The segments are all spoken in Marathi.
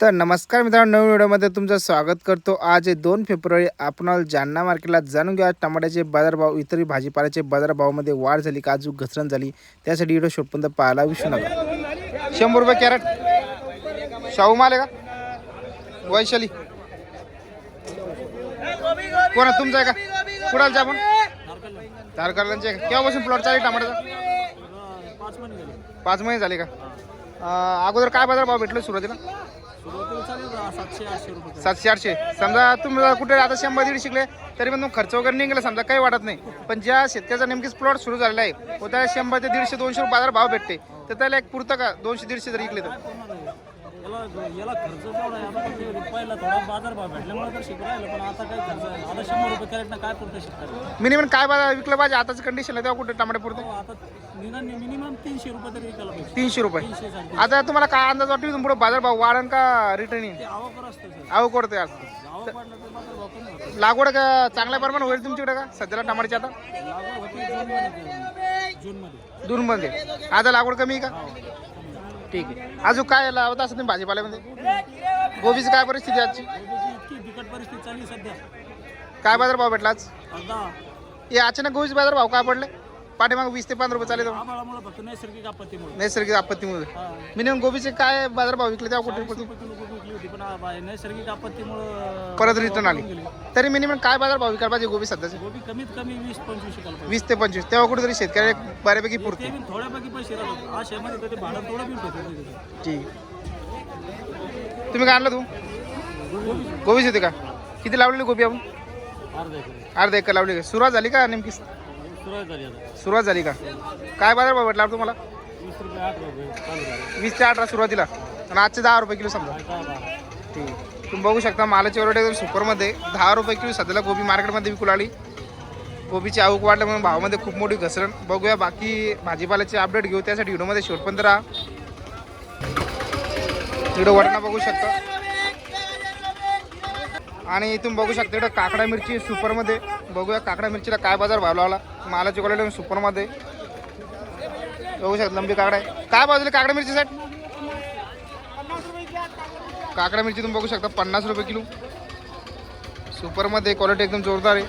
तर नमस्कार मित्रांनो नवीन व्हिडिओमध्ये तुमचं स्वागत करतो. आज दोन फेब्रुवारी. आपण जालना मार्केटला जाणून घ्या टमाट्याचे बाजारभाव इतर भाजीपाल्याचे बाजारभावामध्ये वाढ झाली काजू घसरण झाली. त्यासाठी व्हिडिओ शोधपर्यंत पाहायला विसरू नका. शंभर रुपये कॅरेट. शाहू माल आहे का? वैशाली. कोणा? तुमचा आहे का? कुणालचा आपण? तारकरलांचे का? केव्हापासून प्लॉट चालेल टमाट्याचा? पाच महिने झाले. पाच महिने झाले का? अगोदर काय बाजारभाव भेटलो सुरुवातीला? सातशे आठशे समजा तुम्ही कुठे आता शंभर दीड शिकले तरी पण खर्च वगैरे निघाला समजा काही वाटत नाही. पण ज्या शेतकऱ्याचा नेमकीच प्लॉट सुरू झालेला आहे व त्याला शंभर ते दीडशे दोनशे रुपये बाजार भाव भेटते. तर त्याला एक पुरतं का दोनशे दीडशे जर इकले तर? याला याला खर्च तेवढा आहे. आता ते पहिला थोडा बाजार भाव भेटल्यामुळे तर शिकू राहिलं पण आता काय खर्च आहे? आता शंभर रुपये कॅरेटनं काय पुरतं शिकतात मिनिमम काय बाजार विकलं पाहिजे? आताचं कंडिशन आहे तेव्हा कुठे टमाटे पुरतं? आता निदान मिनिमम तीनशे रुपये तरी विकायला पाहिजे. तीनशे रुपये. तीनशे आता तुम्हाला काय अंदाज वाटतो इथून पुढे बाजार भाव वाढन का ते असतं सर. आज. पडलं तर बाजार भाव कमी होतो. लागवड का चांगल्या प्रमाणे होईल तुमच्याकडे का? सध्याला टमाट्याची आता? लागवड होती जूनमध्ये. आता लागवड कमी आहे का? ठीक आहे. अजून काय लावत असं तुम्ही भाजीपाल्यामध्ये? गोबीची काय परिस्थिती आजची? बिकट परिस्थिती चालली सध्या. काय बाजार भाव भेटला आज? हे अचानक गोबीचे बाजार भाव काय पडले? पाठीमाग वीस ते पंधरा रुपये चालेल फक्त नैसर्गिक आपत्तीमुळे. नैसर्गिक आपत्तीमुळे. मिनिमम गोबीचे काय बाजार भाव विकले तेव्हा कुठे विकली होती पण आ- नैसर्गिक आपत्तीमुळं परत रिटर्न आली. तरी मिनिमम काय बाजार भाव विकायला पाहिजे गोबी सध्याचे? गोबी कमीत कमी वीस पंचवीस शिकायला पाहिजे. वीस ते पंचवीस. तेव्हा कुठेतरी शेतकरी बऱ्यापैकी पुरते ते बी थोड्यापैकी पैसे राहतात. आज शेमध्ये तर ते भाडं थोडं बी होतं ठीक तुम्ही काय आणलं तू? गोबीच होते का? किती लावलेली गोबी आपण? अर्धा अर्धा एकर लावली का? सुरुवात झाली का नेमकी? सुरुवात झाली आता. सुरुवात झाली का? काय बाजार भाव भेटला तुम्हाला? वीस ते अठरा सुरुवातीला. आणि आजचे दहा रुपये किलो समजा. ठीक. तुम्ही बघू शकता मालाची एकदम सुपरमध्ये दहा रुपये किलो सध्याला गोबी मार्केटमध्ये विकू लागली. गोबीची आवक वाढल्यामुळे भावामध्ये खूप मोठी घसरण. बघूया बाकी भाजीपाल्याचे अपडेट घेऊ. त्यासाठी व्हिडिओमध्ये शेवटपर्यंत राहा. व्हिडिओ वाटणं बघू शकता. आणि तुम्ही बघू शकता इकडं काकडा मिरची सुपरमध्ये. बघूया काकडा मिरचीला काय बाजार भाव लावला. मालाची क्वालिटी सुपरमध्ये. बघू शकता लंबी काकडा आहे. काय बाजूला काकडा मिरचीसाठी काकडा मिरची तुम्ही बघू शकता पन्नास रुपये किलो. सुपरमध्ये क्वालिटी एकदम जोरदार आहे.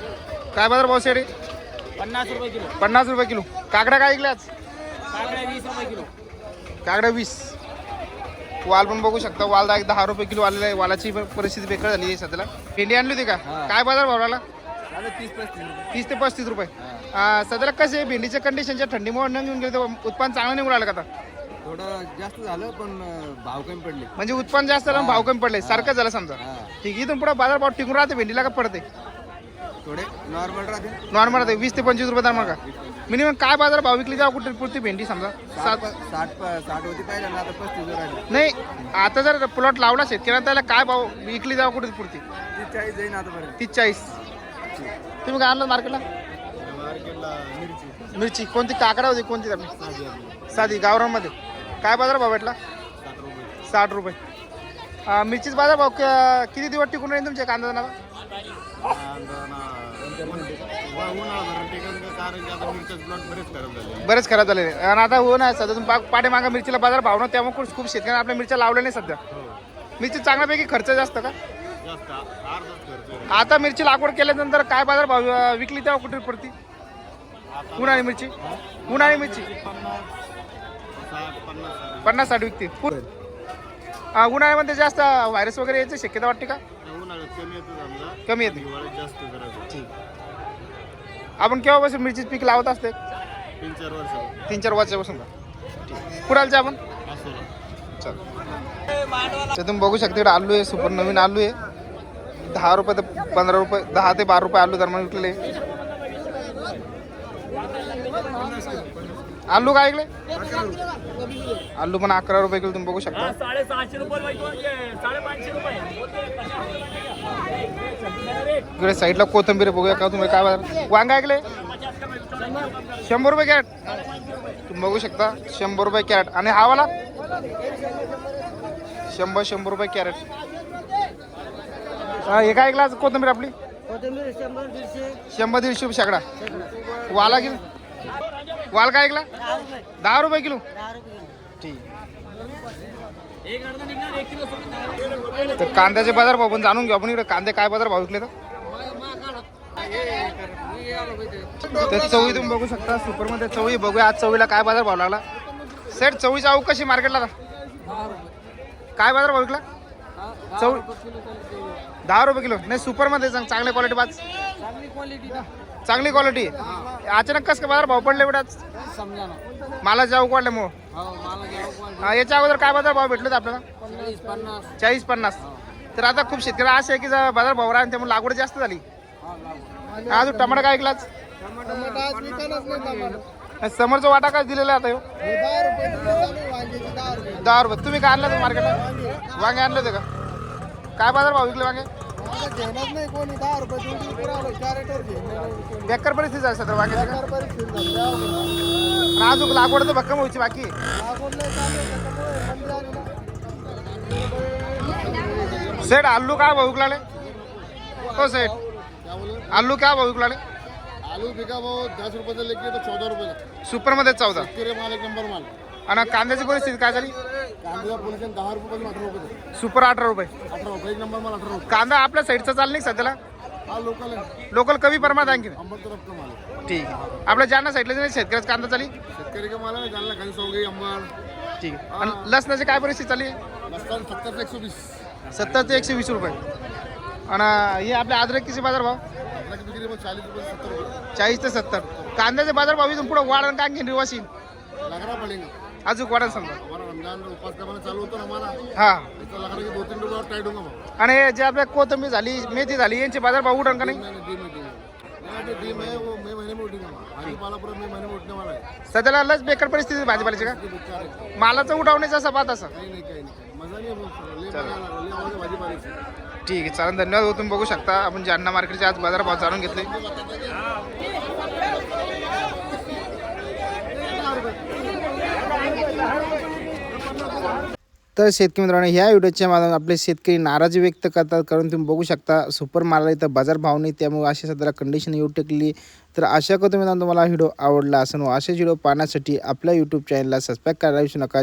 काय बाजार भाव सेट आहे पन्नास रुपये किलो. पन्नास रुपये किलो. काकडा काय ऐकल्या आज? काकड्या वीस रुपये किलो. काकडा वीस. वाल पण बघू शकता. वाल दहा दहा रुपये किलो आलेला आहे. वालाची पण परिस्थिती बेकार झाली आहे सध्याला. भेंडी आणली होती का? काय बाजार भाव लागला तीस ते पस्तीस रुपये. सध्याला कसे आहे? भेंडीच्या कंडिशनच्या थंडीमुळे न घेऊन गेले उत्पन्न चांगलं निघून राहिलं का आता? थोडं जास्त झालं पण भाव कमी पडले. म्हणजे उत्पन्न जास्त झालं भाव कमी पडले. सारखं झालं समजा. ठीक इथून पुढे बाजार भाव टिकून राहते भेंडीला का पडते? थोडे नॉर्मल राहते नॉर्मल राहते वीस ते पंचवीस रुपये दरम्यान का? मिनिमम काय बाजार भाव विकली तेव्हा कुठे पुरती भेंडी समजा? साठ सात साठ प- साठ होती पाहिजे ना आता पस्तीस वर नाही आता जर प्लॉट लावला शेतकऱ्यांना त्याला काय भाव विकली तेव्हा कुठे पुरती? तीस चाळीस जाईन आतापर्यंत तीस चाळीस तुम्ही काय आणलं मार्केटला? मार्केटला मिरची. मिरची. कोणती काकडा होती कोणती आपली साधी गावरांमध्ये काय बाजार भाव भेटला? साठ रुपये. साठ रुपये. अं, मिरचीच बाजार भाव किती दिवस टिकून राहील तुमच्या कांदा टिकन कारण बरेच खराब झाले. आणि आता हो ना सध्या तुम्ही पाठे मागा मिरचीला बाजार भाव ना त्यामुळे खूप- शेतकऱ्यांना आपल्या मिरच्या लावल्या नाही सध्या. मिरची चांगल्यापैकी खर्च जास्त का? आता मिरची लागवड केल्यानंतर काय बाजार भाव विकली तेव्हा कुठे पडती? उन्हाळी मिरची? उन्हाळी मिरची? पन्नास साठ विकते. उन्हाळ्यामध्ये जास्त व्हायरस वगैरे यायची शक्यता वाटते का? कमी येतं समजा कमी येते हिवाळ्यात जास्त करायचं आपण केव्हापासून मिरचीच पीक लावत असते? तीन चार वर्ष तीन चार वर्षापासून. का आपण? चल. तर तुम्ही बघू शकता इकडे आलू आहे सुपर नवीन आलू आहे. दहा रुपये ते पंधरा रुपये दहा ते बारा रुपये आलू दरम्यान विकलेले. आलू काय ऐकले आलू पण अकरा रुपये किलो तुम्ही बघू शकता. साडेसहाशे रुपये इकडे साईडला कोथंबीर बघूया का तुम्ही काय वांगा ऐकले शंभर रुपये कॅरेट. तुम्ही बघू शकता शंभर रुपये कॅरेट. आणि हा वाला? शंभर शंभर रुपये कॅरेट. हा, काय ऐकला कोथंबीर आपली? शंभर दीडशे. रुपये शेकडा वाला किलो वाल काय ऐकला? दहा रुपये किलो. ठीक तर कांद्याचे बाजार भाव पण जाणून घेऊ आपण इकडे. कांदे काय बाजार भाव विकले तर? चवळी तुम्ही बघू शकता सुपरमध्ये चवळी. बघूया आज चवळीला काय बाजार भाव लागला. सेट चवळीची अवकाशी कशी मार्केटला काय बाजार भाव विकला? चवळी दहा रुपये किलो. नाही सुपरमध्ये चांग- चांगल्या क्वालिटी पाच. चांगली क्वालिटी चांगली क्वालिटी. अचानक कसं काय बाजार भाव पडले समजा ना. मला जाऊ हो क्वालिटी हा, याच्या अगोदर काय बाजार भाव भेटले होते आपल्याला? चाळीस पन्नास. पन्नास. तर आता खूप शेतकरी असे आहे की जा- बाजार भाव राहा त्यामुळे लागवड जास्त झाली. हा अजून टमाटा काय ऐकलाच टमाटा आज विकायलाच नाही टमाटा. समोरचा वाटा काय दिलेला आहे आता ह्यो? दहा रुपये तुम्ही काय आणलं मार्केटला? वांगे आणले होते का? काय बाजार भाव विकले वांगे? घेणार नाही कोणी दहा रुपये कॅरेटर घेणार बेकार परिस्थिती का? झाली द्यावं आणि अजून लागवड तर भक्कम व्हायची बाकी. आहे. लागून नाही चालू त्याच्यामुळे मंदी आली ना. सेठ आलू काय भाव विकलाले हो सेठ. बोले आलू काय भाव विकलाले आलू बिका भाव दस रुपये से लेके तो चौदह रुपये सुपरमध्ये चौदा. किरे माल एक नंबर माल. आणि कांद्याची परिस्थिती काय झाली? कांद्याचा पोलिशन दहा रुपये पासून अठरा रुपये सुपर अठरा रुपये. अठरा रुपये एक नंबर माल अठरा रुपये. कांदा आपल्या साईडचा चालला नाही सध्याला? हा लोकल आहे. लोकल कमी प्रमाणात आणखी माल आहे. ठीक आहे. आपल्या जालना साईडला नाही शेतकऱ्याचा कांदा चाली? शेतकरी का माल आहे? जालना खाली सौगे अंबर ठीक आहे. आणि लसणाची काय परिस्थिती चालली सत्तर से एक सौ बीस सत्तर ते एकशे वीस रुपये. आणि हे आपल्या अद्रकीचे बाजार भाव? चालीस रुपये से सत्तर रुपये. चाळीस ते सत्तर. कांद्याचे बाजार भाव इथून पुढे वाढ आणि आणखी लगना पड़ेगा अजून वाढन समजा हमारा रमजान में उपास करना चालू होता ना हमारा हा. इसका लगना की दो तीन रुपये और टाइट होगा भाव आणि जे आपल्या कोथंबीर झाली मेथी झाली यांचे बाजार भाव उठण का नाही? मैंने डी में डी में मेरा जो डी में है वो मई महीने में उठेगा भाजी पाला पूरा मई महीने में उठने वाला है सध्याला लस बेकार परिस्थिती भाजीपाल्याची का? ये मालाचं उठावण्याचं असं पाहत असं. नाही काही नाही मजा नाही ठीक आहे चालेल. धन्यवाद हो, तुम्ही बघू शकता. आपण जालना मार्केटचे आज बाजार भाव जाणून घेतले. तर शेतकरी मित्रांनो ह्या व्हिडिओच्या माध्यमातून आपले शेतकरी नाराजी व्यक्त करतात कारण तुम्ही बघू शकता सुपर माला इथं बाजार भाव नाही त्यामुळे अशी सध्याला कंडिशन येऊ टेकली. तर अशा करतो मित्रांनो तुम्हाला व्हिडिओ आवडला असेल व असेच व्हिडिओ पाहण्यासाठी आपल्या यूट्यूब चॅनलला सबस्क्राईब करायला विसरू नका.